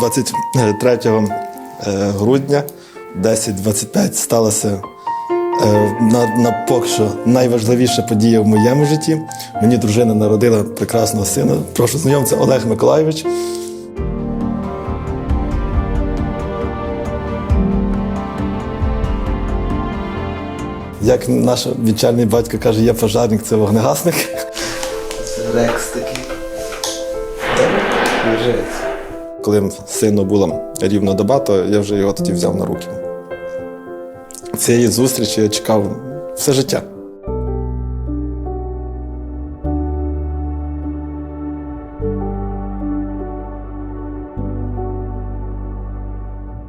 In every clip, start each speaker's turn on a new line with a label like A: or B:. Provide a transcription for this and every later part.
A: 23 е, грудня 10.25 сталася е, на, на поки що найважливіша подія в моєму житті. Мені дружина народила прекрасного сина. Прошу знайомця Олег Миколайович. Як наш вічальний батько каже, є пожарник, це вогнегасник.
B: Рекс такий. Лежить.
A: Коли сину було рівно доба, то я вже його тоді взяв на руки. Цієї зустрічі я чекав все життя.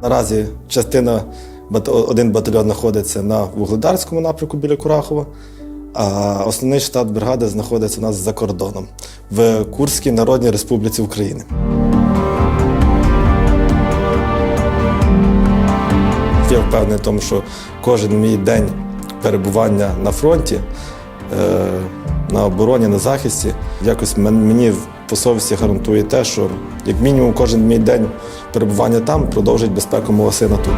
A: Наразі частина один батальйон знаходиться на Вугледарському напрямку біля Курахова, а основний штат бригади знаходиться у нас за кордоном в Курській Народній Республіці України. Я впевнений в тому, що кожен мій день перебування на фронті, е, на обороні, на захисті, якось мені по совісті гарантує те, що як мінімум кожен мій день перебування там продовжить безпеку мого сина тут.